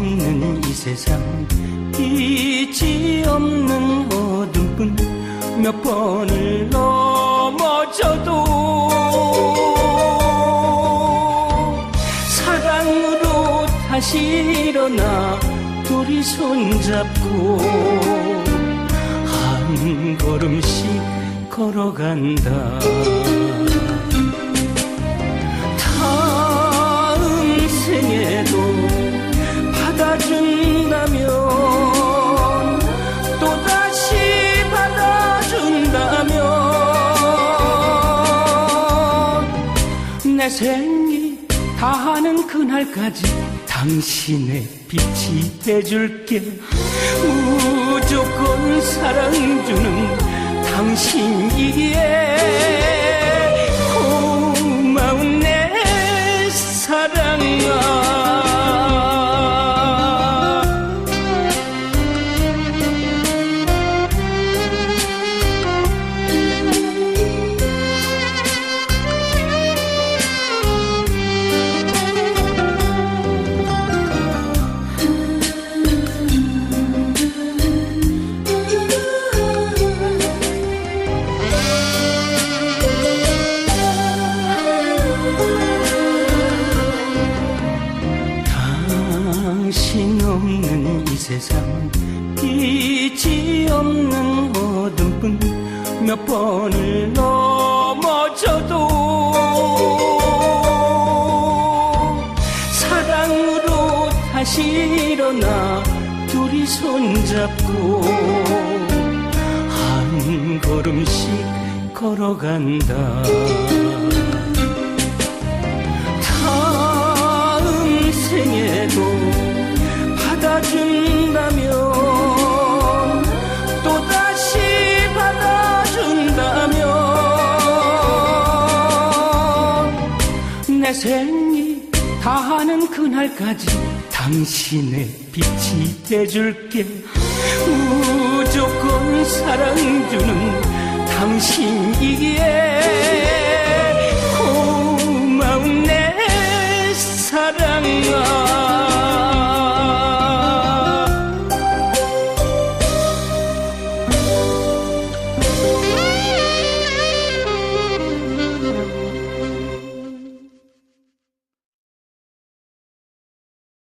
없는 이 세상 빛이 없는 어둠뿐 몇 번을 넘어져도 사랑으로 다시 일어나 둘이 손잡고 한 걸음씩 걸어간다 내 생이 다하는 그날까지 당신의 빛이 돼줄게. 무조건 사랑 주는 당신이기에 세상 빛이 없는 어둠뿐 몇 번을 넘어져도 사랑으로 다시 일어나 둘이 손잡고 한 걸음씩 걸어간다 내 생이 다하는 그날까지 당신의 빛이 돼줄게. 무조건 사랑 주는 당신이기에